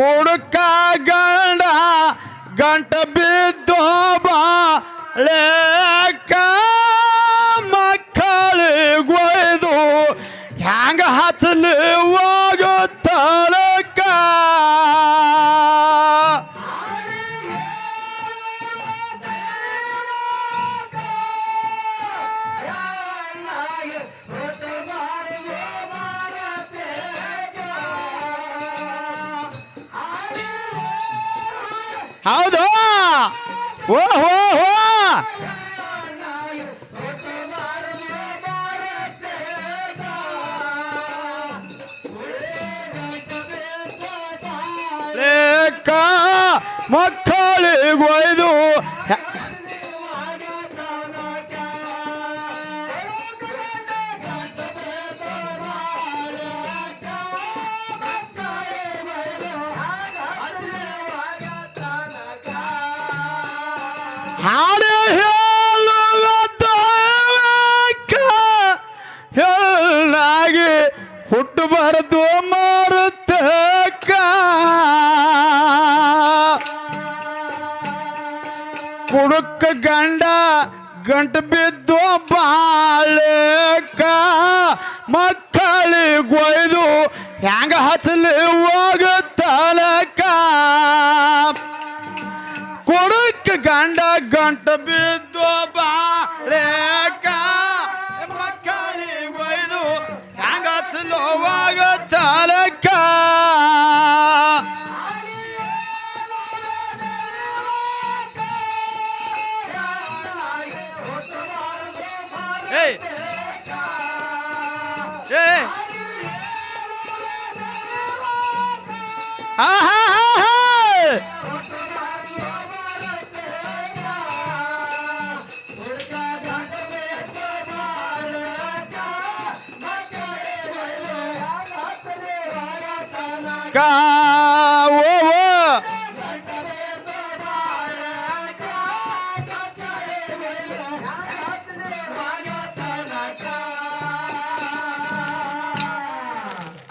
ಕುಡುಕ ಗಂಡ ಗಂಟ ಮಕ್ಕಳಿಗೆ ಮಕ್ಕಳಿಗೆ ಹೆಂಗ ಹಚ್ಚಲಿ ಹೋಗುತ್ತಲಕ ಕೊಡಕ್ಕೆ ಗಂಡ ಗಂಟ ಬಿದ್ದು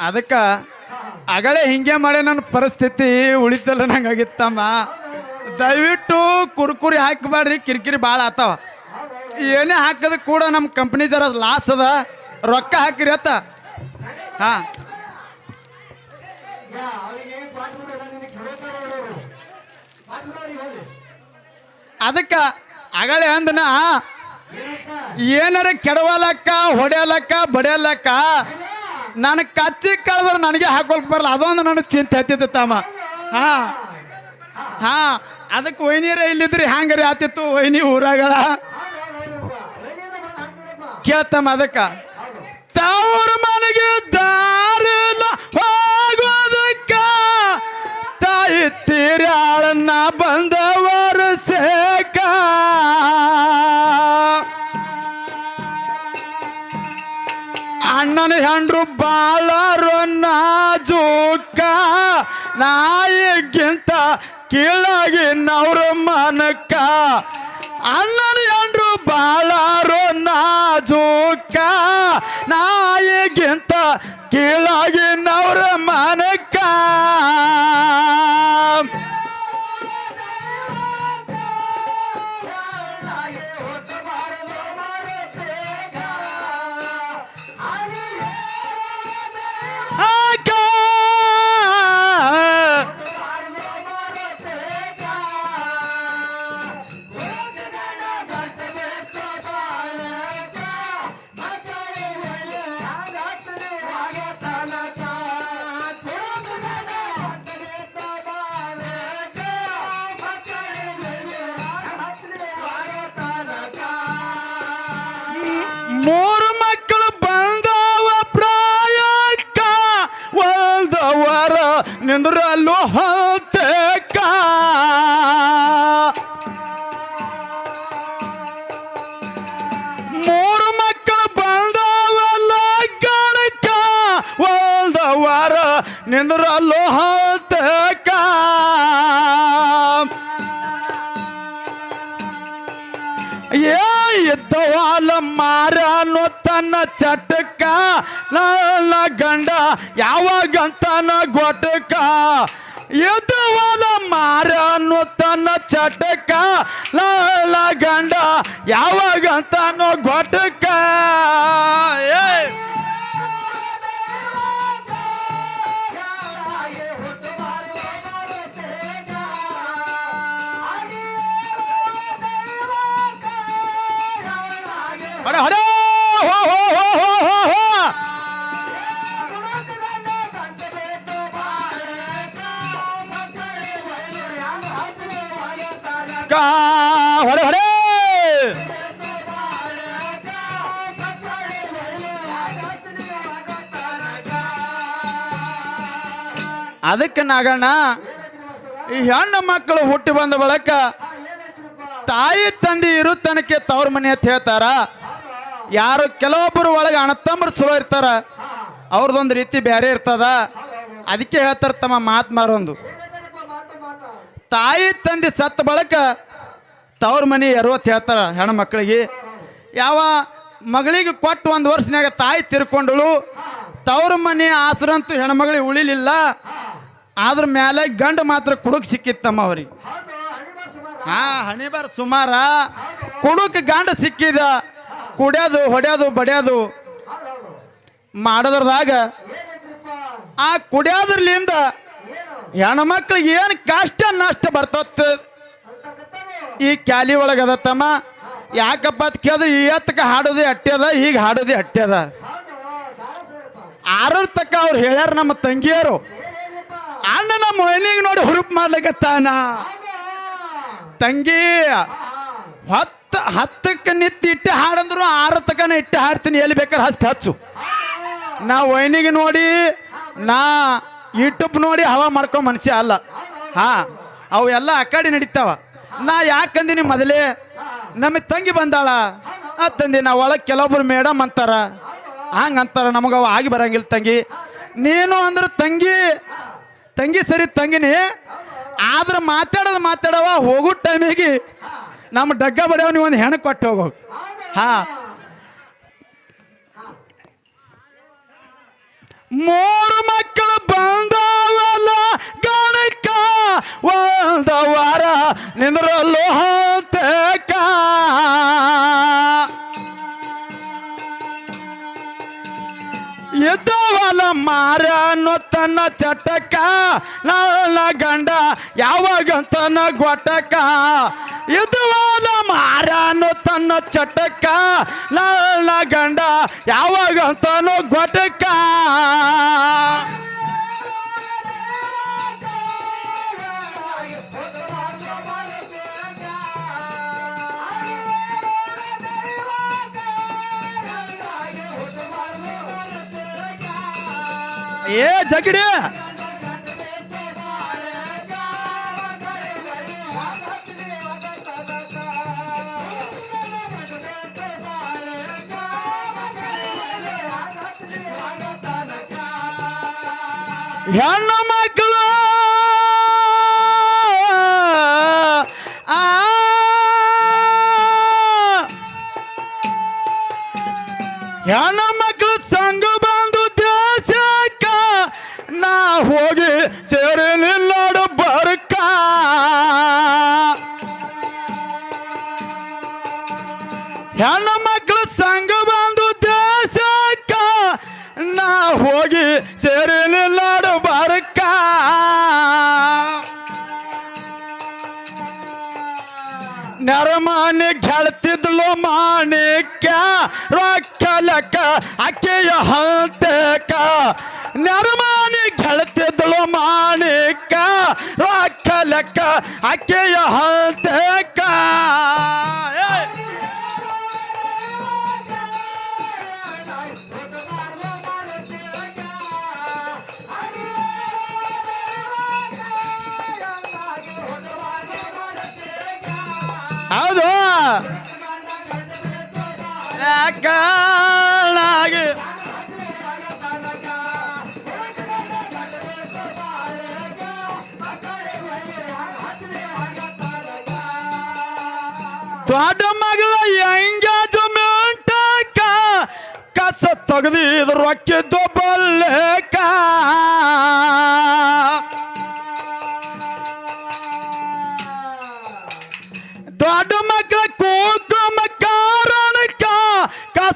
ಅದಕ್ಕೆ ಅಗಳೇ ಹಿಂಗೆ ಮಾಡಿ ನನ್ನ ಪರಿಸ್ಥಿತಿ ಉಳಿತಲ್ಲ ನಂಗೆ ಆಗಿತ್ತಮ್ಮ ದಯವಿಟ್ಟು ಕುರ್ಕುರಿ ಹಾಕಬೇಡ್ರಿ, ಕಿರಿಕಿರಿ ಭಾಳ ಆತವ. ಏನೇ ಹಾಕೋದು ಕೂಡ ನಮ್ಮ ಕಂಪ್ನಿ ಜರ ಲಾಸ್ ಅದ. ರೊಕ್ಕ ಹಾಕಿರಿ ಅತ್ತ. ಹಾಂ. ಅದಕ್ಕೆ ಅಗಳೇ ಅಂದನ ಏನಾರ ಕೆಡವಲಕ್ಕ, ಹೊಡೆಯಲಕ್ಕ, ಬಡಿಯಲಕ್ಕ ನಾನು ಕಚ್ಚಿ ಕಳೆದ್ರೆ ನನಗೆ ಹಾಕೊಳಕ್ ಬರಲ್ಲ. ಅದೊಂದು ನನಗೆ ಚಿಂತೆ ಹತ್ತಿತ್ತು ತಮ್ಮ. ಹಾ. ಹಾ. ಅದಕ್ಕೆ ಒಯ್ನೀರ ಇಲ್ಲಿದ್ರಿ. ಹ್ಯಾಂಗರಿ ಆತಿತ್ತು ಒಯ್ನಿ ಊರಾಗಳ ಕೇಳ್ತಮ್ಮ ಅದಕ್ಕ. ತವ್ರ ಮನೆಗೆ ದಾರಿಲ್ಲ ಹೋಗೋದಕ್ಕ. ತಾಯಿ ತೀರ್ಯಾಳನ್ನ ಬಂದವರ ಸೇಕ ಅಣ್ಣನ ಹೆಂಡ್ರು ಬಾಳರು ನಾಜೂಕ ನಾಯಿಗಿಂತ ಕೀಳಾಗಿ ನವ್ರ ಮನಕ. ಅಣ್ಣನ ಹೆಂಡ್ರು ಬಾಳರು ನಾಜೂಕ ನಾಯಿಗಿಂತ ಕೀಳಾಗಿ ನವ್ರ ನಿಂದ್ರಲ್ಲೂ ಹಲ್ತೇಕ ಮೂರು ಮಕ್ಕಳು ಬಂದವಲ್ಲ ಗಣಕ ಒಲ್ದವರ ನಿಂದ್ರಲು ಹಲ್ತೇಕ ಏ ಇದ್ದವಾಲ ಮಾರ ಅನ್ನೋ ತನ್ನ ಚಟಕ ನನ್ನ ಗಂಡ, ಯಾವಾಗಂತಾನ ಗೊಟಕ. ಎದುವಲ ಮಾರ ಅನ್ನೋ ತನ್ನ ಚಟಕ ನನ್ನ ಗಂಡ, ಯಾವಾಗಂತಾನೋ ಗೊಟಕ. ಏ! ನಾಗಣ್ಣ ಈ ಹೆಣ್ಣು ಮಕ್ಕಳು ಹುಟ್ಟಿ ಬಂದ ಬಳಕ ತಾಯಿ ತಂದೆ ಇರು ತನಕ ತವ್ರ ಮನೆ ಅಂತ ಹೇಳ್ತಾರ. ಯಾರು ಕೆಲವೊಬ್ಬರು ಒಳಗೆ ಅಣ್ಣತಮ್ಮರು ಚಲೋ ಇರ್ತಾರ. ಅವ್ರದ್ದೊಂದು ರೀತಿ ಬೇರೆ ಇರ್ತದ. ಅದಕ್ಕೆ ಹೇಳ್ತಾರ ತಮ್ಮ ಮಾತು ಮಾರೊಂದು. ತಾಯಿ ತಂದೆ ಸತ್ತ ಬಳಕ ತವ್ರ ಮನೆ ಎರುವತ್ತು ಹೇಳ್ತಾರ ಹೆಣ್ಣು ಮಕ್ಕಳಿಗೆ. ಯಾವ ಮಗಳಿಗೆ ಕೊಟ್ಟು ಒಂದು ವರ್ಷನ್ಯಾಗ ತಾಯಿ ತಿರ್ಕೊಂಡಳು. ತವ್ರ ಮನೆ ಆಸರಂತೂ ಹೆಣ್ಮಗಳಿಗೆ ಉಳಿಲಿಲ್ಲ. ಅದ್ರ ಮೇಲೆ ಗಂಡು ಮಾತ್ರ ಕುಡುಕ್ ಸಿಕ್ಕಿತ್ತಮ್ಮ ಅವ್ರಿಗೆ. ಹಾ, ಹಣಿಬಾರ್ ಸುಮಾರ. ಕುಡುಕ್ ಗಂಡ ಸಿಕ್ಕಿದ. ಕುಡಿಯೋದು, ಹೊಡೆಯೋದು, ಬಡಿಯೋದು. ಮಾಡೋದ್ರದಾಗ ಆ ಕುಡಿಯೋದ್ರಲಿಂದ ಹೆಣ್ಮಕ್ಳಿಗೆ ಏನು ಕಷ್ಟ, ನಷ್ಟ ಬರ್ತತ್ ಈ ಕ್ಯಾಲಿ ಒಳಗೆ ಅದ ತಮ್ಮ ಯಾಕಪ್ಪ ಅಂತ ಕೇಳಿದ್ರೆ ಇವತ್ತಕ್ಕೆ ಹಾಡೋದೇ ಅಟ್ಟ್ಯದ ಈಗ ಹಾಡೋದೇ ಅಟ್ಟ್ಯದ ಆರರ ತಕ್ಕ ಅವ್ರು ಹೇಳ್ಯಾರ ನಮ್ಮ ತಂಗಿಯರು. ಅಣ್ಣ ನಮ್ಮ ಮನೆಗೆ ನೋಡಿ ಹುರುಪ್ ಮಾಡ್ಲಿಕ್ಕತ್ತಾನ ತಂಗಿ, ಹತ್ತು, ಹತ್ತಕ್ಕೆ ನಿತ್ತಿ ಇಟ್ಟು ಹಾಡಂದ್ರು ಆರ ತಕನ ಇಟ್ಟು ಹಾಡ್ತೀನಿ, ಎಲ್ಲಿ ಬೇಕಾದ್ರೆ ಹಸ್ತ ಹಚ್ಚು. ನಾ ವೈನಿಗೆ ನೋಡಿ, ನಾ ಯೂಟ್ಯೂಬ್ ನೋಡಿ ಹವಾ ಮಾಡ್ಕೊ ಮನುಷ್ಯ ಅಲ್ಲ. ಹಾ, ಅವು ಎಲ್ಲ ಅಕಾಡಿ ಕಡೆ ನಡೀತಾವ. ನಾ ಯಾಕಂದಿನಿ ಮೊದಲೇ? ನಮ್ಮ ತಂಗಿ ಬಂದಾಳ. ಆ ತಂದಿ, ನಾ ಒಳಗೆ ಕೆಲವೊಬ್ರು ಮೇಡಮ್ ಅಂತಾರ. ಹಂಗೆ ಅಂತಾರ, ನಮಗೆ ಅವ ಆಗಿ ಬರಂಗಿಲ್ಲ ತಂಗಿ. ನೀನು ಅಂದ್ರೆ ತಂಗಿ ತಂಗಿ ಸರಿ ತಂಗಿನಿ, ಆದ್ರೆ ಮಾತಾಡೋದು ಮಾತಾಡವ ಹೋಗೋ ಟೈಮಿಗೆ ನಮ್ಮ ಡಗ್ಗ ಬಡಿಯವ ನೀವು ಒಂದು ಹೆಣ್ಣು ಕೊಟ್ಟು ಹೋಗೋ. ಹಾ. ಮೂರು ಮಕ್ಕಳು ಬಂದವಲ್ಲ ಗಣಕ, ಒಂದು ವಾರ ನಿಂದ್ರಲ್ಲೋ ಹತ್ತಕ ಇದ್ದವಲ್ಲ ಮಾರ ಅನ್ನೋ ತನ್ನ ಚಟಕ ನನ್ನ ಗಂಡ, ಯಾವಾಗಂತನ ಗೊಟಕ. ಇದುವಾದ ಮಾರನೋ ತನ್ನ ಚಟಕ ನನ್ನ ಗಂಡ, ಯಾವಾಗಂತನೋ ಗೊಟಕ. ಏ ಜಗಡಿ ಹೆಣ್ಣು ನಾ ಹೋಗಿ ಸೇರಲಿಲ್ಲಾಡು ಬರ್ಕ ನೆರಮಾನಿ ಗೆಳ್ತಿದ್ಲು ಮಾಣಿಕ್ಯ ರೊಕ್ಕ ಲೆಕ್ಕ ಅಕ್ಕಿಯ ಹಂತಕ ನೆರಮಾನಿ ಗೆಳ್ತಿದ್ಲು ಮಾಣಿಕ್ಯ ರೊಕ್ಕ ಲೆಕ್ಕ ಅಕ್ಕಿಯ ಹಂತಕ ಹೌದು. ಯಾಕಾಗಿ ದೊಡ್ಡ ಮಗಳ ಎಂಗೇಜ್ಮೆಂಟ್ ಕಸ ತೆಗ್ದಿದ್ ರೊಕ್ಕಿದ್ದು ಬಲ್ಲೇಕ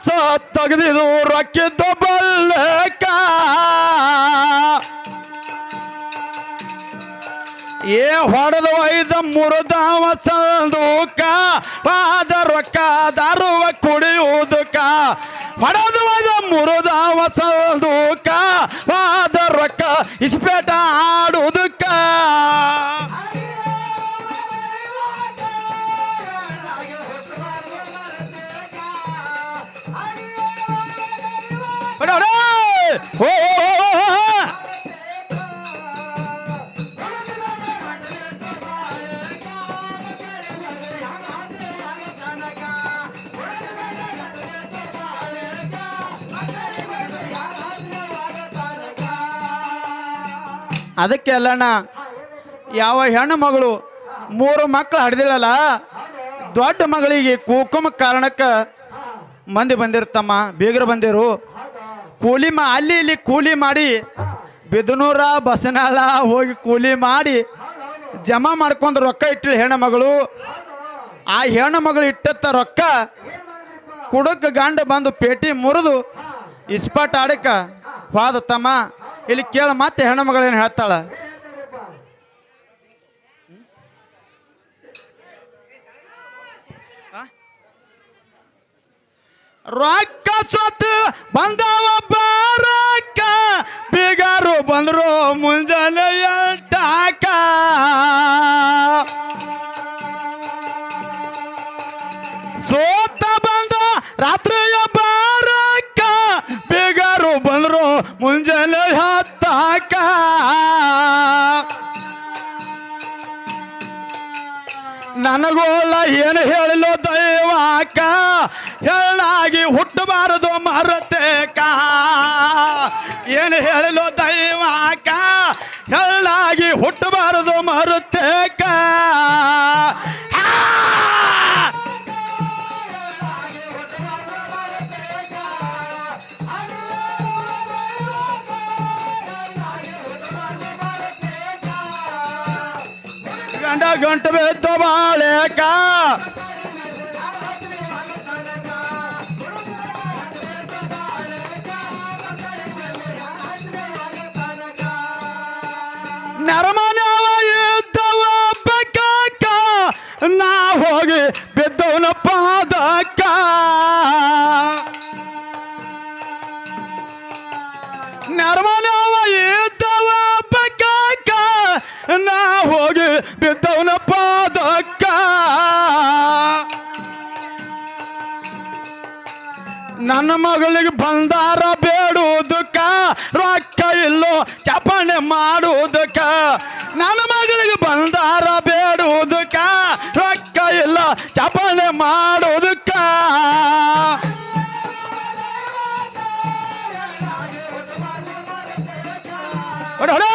ಕಸ ತೆಗೆದಿದು ರಕ್ಕಿದ್ದ ಬಲ್ಲೇಕ. ಏ ಹೊಡೆದ ಒಯ್ದ ಮುರಿದವ ಸಂದೂಕ ವಾದ ರೊಕ್ಕ ದಾರುವ ಕುಡಿಯುವುದಕ್ಕ ಹೊಡೆದ ಒಯ್ದ ಮುರಿದವ ಸಂದೂಕ, ಪಾದ ರೊಕ್ಕ ಇಸ್ಪೇಟ ಆಡುವುದಕ್ಕ ಅದಕ್ಕೆ ಅಲ್ಲಣ್ಣ, ಯಾವ ಹೆಣ್ಣು ಮಗಳು ಮೂರು ಮಕ್ಕಳು ಹಡ್ದಿಲ್ಲಲ್ಲ, ದೊಡ್ಡ ಮಗಳಿಗೆ ಕೂಕುಮ ಕಾರಣಕ್ಕೆ ಮಂದಿ ಬಂದಿರ್ತಮ್ಮ ಬೀಗರು ಬಂದಿರು. ಕೂಲಿ ಮಾ, ಅಲ್ಲಿ ಇಲ್ಲಿ ಕೂಲಿ ಮಾಡಿ, ಬಿದನೂರ ಬಸನಾಳ ಹೋಗಿ ಕೂಲಿ ಮಾಡಿ ಜಮಾ ಮಾಡ್ಕೊಂಡು ರೊಕ್ಕ ಇಟ್ಟಳು ಹೆಣ್ಣು ಮಗಳು. ಆ ಹೆಣ್ಣು ಮಗಳು ಇಟ್ಟತ್ತ ರೊಕ್ಕ ಕುಡಕ್ ಗಂಡ ಬಂದು ಪೇಟಿ ಮುರಿದು ಇಸ್ಪಟ್ ಆಡಕ್ಕ ಹೋದ ತಮ್ಮ. ಇಲ್ಲಿ ಕೇಳ ಮತ್ತೆ ಹೆಣ್ಣು ಮಗಳು ಏನು ಹೇಳ್ತಾಳ? ರೊಕ್ಕ ಸೊತ್ತು ಬಂದವ ಬಾರಕ್ಕ ಬೀಗಾರು ಬಂದ್ರು ಮುಂಜಾನೆ ಟಾಕ. ಸೋತ ಬಂದ ರಾತ್ರಿಯ ಬಾರಕ್ಕ ಬೀಗಾರು ಬಂದ್ರು ಮುಂಜಾನೆ ಹತ್ತಾಕ. ನನಗೋಲ್ಲ ಏನು ಹೇಳಲು ದೈವಾಕ, ಹೇಳಾಗಿ ಹುಟ್ಟಬಾರದು ಮರತೇಕ. ಏನು ಹೇಳಲು ದೈವಾಕ, ಹೇಳಾಗಿ ಹುಟ್ಟಬಾರದು ಮರುತೇಕ. ಗಂಟು ಬಿತ್ತು ಬಾಳೆಕ ನರಮನವ ನನ್ನ ಮಗಳಿಗೆ ಬಂದಾರ ಬೇಡುವುದಕ್ಕ ರೊಕ್ಕ ಇಲ್ಲೋ ಚಪಣೆ ಮಾಡುವುದಕ್ಕ. ನನ್ನ ಮಗಳಿಗೆ ಬಂದಾರ ಬೇಡುವುದಕ್ಕ ರೊಕ್ಕ ಇಲ್ಲ ಚಪಣೆ ಮಾಡುವುದಕ್ಕ. ಹೊಡೆ,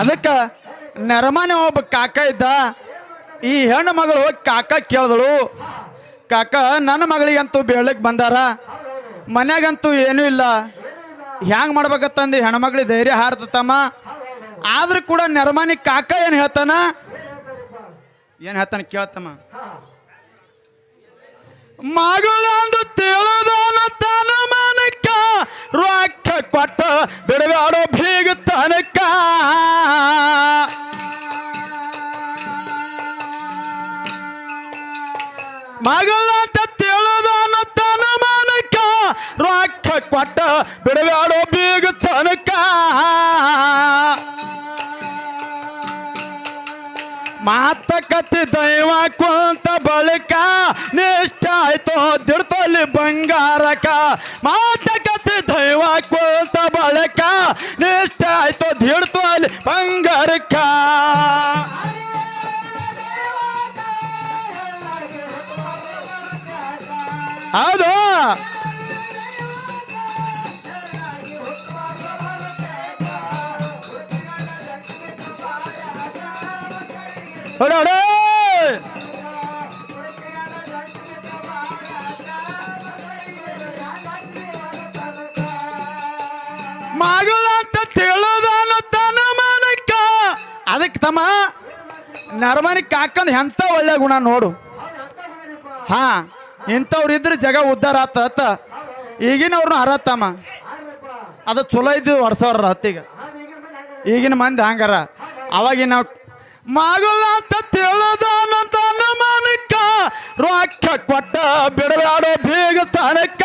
ಅದಕ್ಕೆ ನೆರಮನೆ ಒಬ್ಬ ಕಾಕ ಇದ್ದ. ಈ ಹೆಣ್ಣು ಮಗಳು ಹೋಗಿ ಕಾಕ ಕೇಳಿದಳು. ಕಾಕ, ನನ್ನ ಮಗಳಿಗಂತೂ ಬೇಳಕ್ಕೆ ಬಂದಾರ. ಮನ್ಯಾಗಂತೂ ಏನೂ ಇಲ್ಲ. ಹ್ಯಾಂಗ ಮಾಡ್ಬೇಕತ್ತಂದು ಹೆಣ್ಮಗಳಿಗೆ ಧೈರ್ಯ ಹಾರ್ತತಮ್ಮ ಆದ್ರೂ ಕೂಡ ನೆರಮನಿ ಕಾಕ ಏನು ಹೇಳ್ತಾನ? ಏನು ಹೇಳ್ತಾನ ಕೇಳ್ತಮ್ಮ ಮಗಳಂದು ತಿಳಿದಾನ ರೊಕ್ಕ ಕೊಟ್ಟ ಬಿಡಬೇಡೋ. ಕೊಟ್ಟ ಬಿಡಬೇಡೋ ಬೀಗ ತನಕ. ಮಾತಕತೆ ದೈವ ಕುಂತ ಬಳಿಕ ನಿಷ್ಠ ಆಯ್ತೋ ದಿಡ್ತೋಲಿ ಬಂಗಾರಕ. ಮಾತಕತೆ ದೈವ ಕುಂತ ಬಳಿಕ ನಿಷ್ಠ ಆಯ್ತೋ ದಿಡ್ತೋಲಿ ಬಂಗಾರಕ. ಹೌದು. ಹೊರಡೆ! ಮಗಳ ಅಂತ ತಿಳಿದಾನ ತನ್ನ ಮನಕ್ಕ ಅದಕ್ಕೆ ತಮ್ಮ ನರಮನಿ ಕಾಕಂದ್ ಎಂತ ಒಳ್ಳೆ ಗುಣ ನೋಡು. ಹಾ ಇಂಥವ್ರಿದ್ರೆ ಜಗ ಉದ್ಧಾರ ಆತ ಈಗಿನವ್ರನ್ನ ಹರತ್ತಮ್ಮ ಅದು ಚಲೋ ಇದ್ದು ಹೊಡ್ಸವ್ರ ಹತ್ತಿಗೆ ಈಗಿನ ಮಂದಿ ಹಂಗಾರ. ಅವಾಗಿನ ನಾವು ಮಗಳ ಅಂತ ತಿಳಿದಾನ ತನ್ನ ಮನಕ್ಕ ರೊಕ್ಕ ಕೊಟ್ಟ ಬಿಡಬೇಡೋ ಬೀಗ ತನಕ.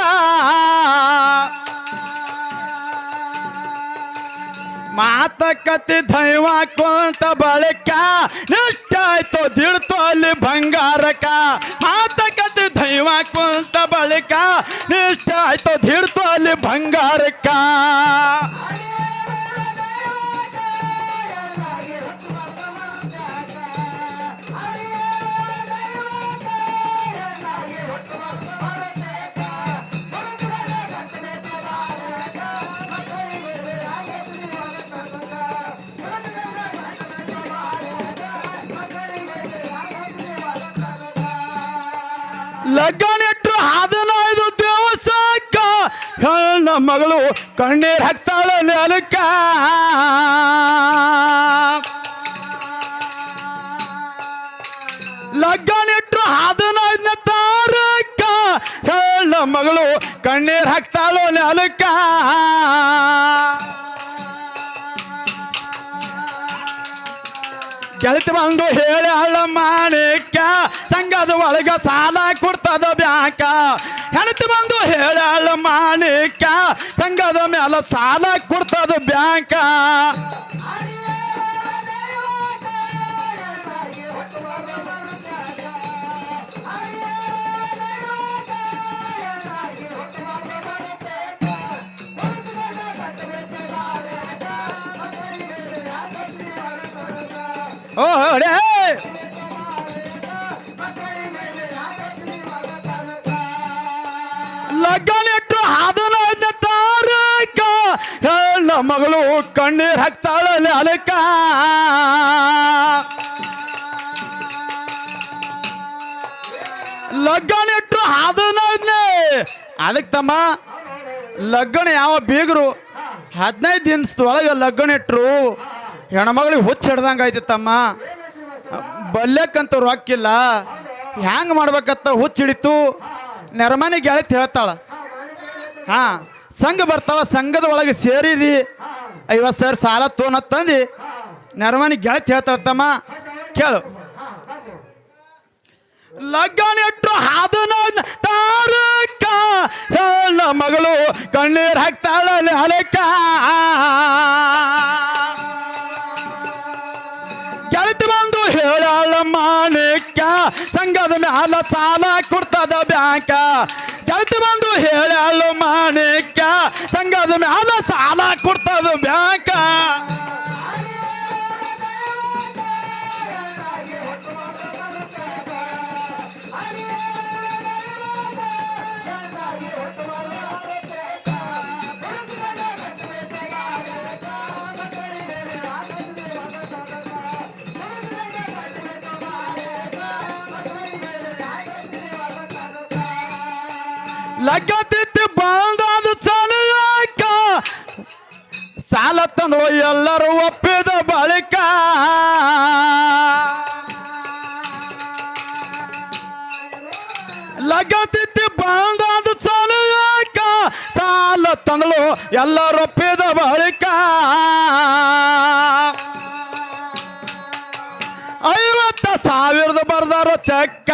ಮಾತಕತೆ ದೈವ ಕೊಂತ ಬಳಿಕ ನಿಷ್ಠ ಆಯ್ತು ದಿಡ್ತು ಅಲ್ಲಿ ಬಂಗಾರಕ. ಮಾತಕತೆ ದೈವ ಕೊಂತ ಬಳಿಕ ನಿಷ್ಠ ಆಯ್ತು ದಿಡ್ತು ಅಲ್ಲಿ ಬಂಗಾರಕ. ಲಗ್ನಿಟ್ರು ಹದಿನೈದು ದಿವಸಕ್ಕ ಹೆಣ್ಣ ಮಗಳು ಕಣ್ಣೀರ್ ಹಾಕ್ತಾಳ ನೆಲಕ್ಕ. ಲಗ್ನಿಟ್ರು ಹದಿನೈದನೇ ತಾರೀಕ. ಹೆಣ್ಣ ಮಗಳು ಕಣ್ಣೀರ್ ಹಾಕ್ತಾಳೋ ನೆಲಕ್ಕ. ಗೆಳತಿ ಬಂದು ಹೇಳಿ ಹಳ್ಳ ಮಾಣಿಕ ಸಂಘದ ಒಳಗ ಸಾಲ ಕೊಡ್ತದ ಬ್ಯಾಂಕ. ಹೆಣತಿ ಬಂದು ಹೇಳಿ ಹಳ್ಳ ಮಾಣಿಕ ಸಂಘದ ಮೇಲೆ ಸಾಲ ಕೊಡ್ತದ ಬ್ಯಾಂಕ. ಓ ಹೊಡೆ ಲಗ್ನಿಟ್ಟು ಹದಿನೈದನೇ ತಾರೀಕ ಹೇಳ ಮಗಳು ಕಣ್ಣೀರ್ ಹಾಕ್ತಾಳಲ್ಲಿ ಅಲಕ. ಲಗ್ಗಲಿಟ್ಟು ಹಾದನೇ ಅದಕ್ಕೆ ತಮ್ಮ ಲಗ್ನ ಯಾವ ಬೀಗರು ಹದಿನೈದು ದಿನದೊಳಗೆ ಲಗ್ನ ಇಟ್ರು. ಹೆಣ್ಮಗಳಿಗೆ ಹುಚ್ಚ ಹಿಡ್ದಂಗೆ ಐತಿ ತಮ್ಮ ಬಲ್ಯಕ್ಕಂತ ರೊಕ್ಕಿಲ್ಲ ಹ್ಯಾಂಗ ಮಾಡ್ಬೇಕತ್ತ ಹುಚ್ಚ ಹಿಡಿತು. ನೆರಮನೆ ಗೆಳತಿ ಹೇಳ್ತಾಳ. ಹಾ, ಸಂಘ ಬರ್ತಾವ ಸಂಘದ ಒಳಗೆ ಸೇರಿದಿ. ಐವತ್ತು ಸರ್, ಸಾಲ ತೋನ ತಂದಿ. ನೆರಮನೆ ಗೆಳತಿ ಹೇಳ್ತಾಳ ತಮ್ಮ ಕೇಳು. ಲಗ್ನ ಹಾದನ ತಾರಕ. ಮಗಳು ಕಣ್ಣೀರ್ ಹಾಕ್ತಾಳಲ್ಲಿ ಅಲೆಕ್ಕ ಹೇಳಾಳ ಮಾಣಿಕ್ಯ ಸಂಘದ ಮ್ಯಾಲ ಸಾಲ ಕೊಡ್ತದ ಬ್ಯಾಂಕ. ಗೆಳತಿ ಬಂದು ಹೇಳಾಳು ಮಾಣಿಕ್ಯ ಸಂಘದ ಮ್ಯಾಲ ಸಾಲ ಕೊಡ್ತದ ಬ್ಯಾಂಕ. ಲಗ್ಗತಿತ್ತು ಬಾಳ್ದಾದ ಸಲಕ ಸಾಲ ತಂದು ಎಲ್ಲರೂ ಒಪ್ಪಿದ ಬಳಿಕ ಲಗ್ಗತಿತ್ತು ಬಾಳ್ದಾದ ಸಲಕ ಸಾಲ ತಂದಳು ಎಲ್ಲರೂ ಒಪ್ಪಿದ ಬಳಿಕ. ಐವತ್ತ ಸಾವಿರದ ಬರ್ದಾರ ಚೆಕ್ಕ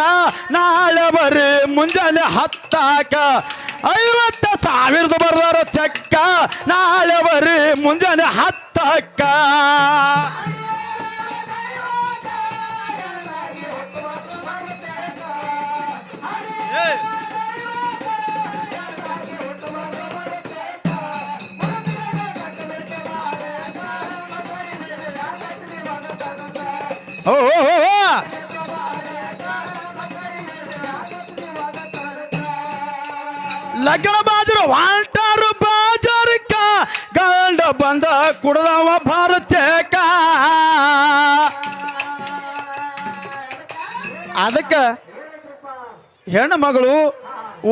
ನಾಳೆ ಬರ್ರಿ ಮುಂಜಾನೆ ಹತ್ತಾಕ ಐವತ್ತ ಸಾವಿರದ ಬರ್ದಾರ ಚಕ್ಕ ನಾಳೆ ಬರ್ರಿ ಮುಂಜಾನೆ ಹತ್ತಕ್ಕ oh, oh, oh. ಲಗ್ನ ಬಾಜರು, ವಾಲ್ಟಾರು ಬಾಜರ್ಕ, ಗಂಡ ಬಂದ ಕುಡ್ದವ ಭಾರತೇಕ. ಅದಕ್ಕೆ ಹೆಣ್ಣು ಮಗಳು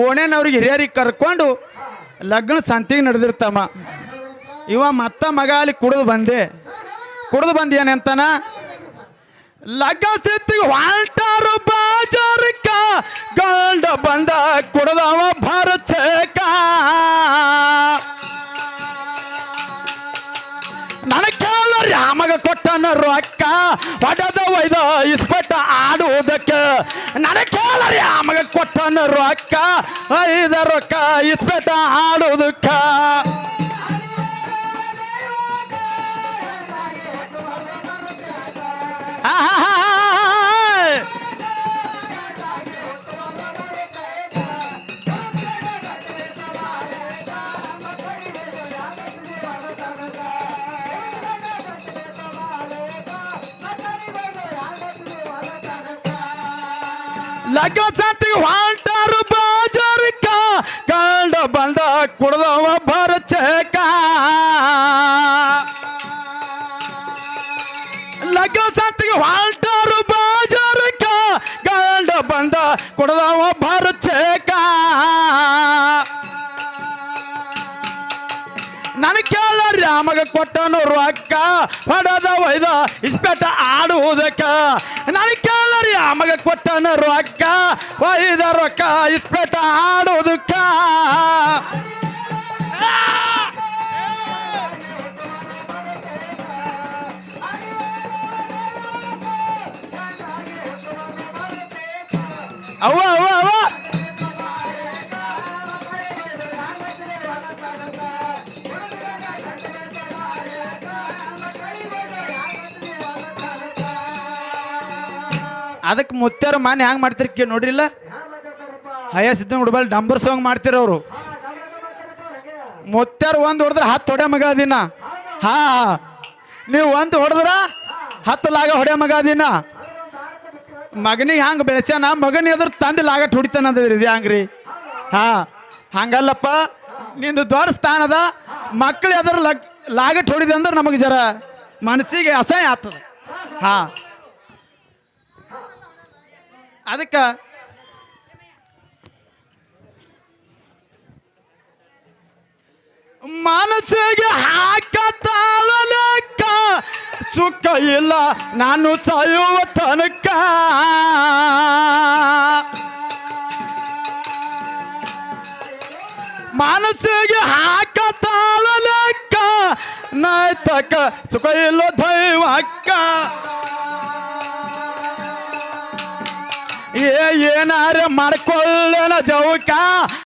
ಓಣೆನವ್ರಿಗೆ ಹಿರಿಯರಿಗೆ ಕರ್ಕೊಂಡು ಲಗ್ನ ಸಂತಿಗೆ ನಡೆದಿರ್ತಮ್ಮ ಇವ ಮತ್ತ ಮಗ ಅಲ್ಲಿ ಕುಡಿದು ಬಂದೆ. ಕುಡಿದು ಬಂದೇನೆ ಅಂತಾನ ಲಗ್ನ ಸ್ಥಿತಿಗೆ ಹೊಂಟಾರು ಬಾಜಾರಕ್ಕ, ಗಂಡ ಬಂದ ಕುಡ್ದವ ಭರಚೇಕ ನನ್ನ ಕೇಳ ರಾಮಗ ಕೊಟ್ಟನ ರೊಕ್ಕ ಹೊಡೆದ ಒಯ್ದ ಇಸ್ಪಟ್ಟ ಆಡುವುದಕ್ಕೆ. ನನ್ನ ಕೇಳ ರಾಮಗ ಕೊಟ್ಟನ ರೊಕ್ಕ ಐದ ರೊಕ್ಕ ಇಸ್ಪೆಟ್ಟ ಆಡುವುದಕ್ಕ. ಲಗ್ನ ಸಂತಿಗೆ ಹೊಂಟಾರು ಬಾಜಾರಕ್ಕ ಕಂಡ ಬಂದ ಕುಡ್ದವ. ಕೊಟ್ಟನು ರೊಕ್ಕ ಹೊಡೆದ ಒಯ್ದ, ಇಸ್ಪೆಟ ಆಡುವುದಕ್ಕ. ನನಗೆ ಕೇಳರಿ ರಾಮಗ ಕೊಟ್ಟನ ರೊಕ್ಕ, ಒಯ್ದ ರೊಕ್ಕ, ಇಸ್ಪೆಟ ಆಡುವುದಕ್ಕ ಮಾನ್ಯ ಹ್ಯಾಂಗ ಮಾಡ್ತೀರಿ ಕೇ ನೋಡ್ರಿಲ್ಲ ಹಯ ಸಿದ್ಧ ಹುಡ್ಬಲ್ ಡಂಬರ್ ಸಾಂಗ್ ಮಾಡ್ತಿರ ಅವರು. ಮುತ್ಯಾರ ಒಂದು ಹೊಡೆದ್ರೆ ಹತ್ತು ಹೊಡೆ ಮಗ ದಿನ ಹಾ ನೀವು ಒಂದು ಹೊಡೆದ್ರ ಹತ್ತು ಲಾಗ ಹೊಡೆ ಮಗ ದಿನ ಮಗನಿಗೆ ಹಂಗೆ ಬೆಳೆಸ್ಯಾನ? ಮಗನ ಎದುರು ತಂದು ಲಾಗಟ್ ಹೊಡಿತಾನ ಇದು ಹಂಗ್ರಿ ಹಾ. ಹಂಗಲ್ಲಪ್ಪ, ನಿಂದು ದೊಡ್ಡ ಸ್ಥಾನದ ಮಕ್ಳು ಎದುರು ಲಗ್, ಲಾಗಟ್ ಹೊಡಿದೆ ಅಂದ್ರೆ ನಮಗೆ ಜರ ಮನಸ್ಸಿಗೆ ಅಸಹ್ಯ ಆತದ ಹಾ. ಅದಕ್ಕೆ ಮನಸ್ಸಿಗೆ ಹಾಕತಾಳ ಲೆಕ್ಕ ಸುಖ ಇಲ್ಲ, ನಾನು ಸಾಯುವ ತನಕ. ಮನಸ್ಸಿಗೆ ಹಾಕತಾಳ ಲೆಕ್ಕ ನೈತಕ ಸುಖ ಇಲ್ಲ ದೈವಕ್ಕ. ಏನಾರ ಮಾಡ್ಕೊಳ್ಳೋಣ ಜವಕ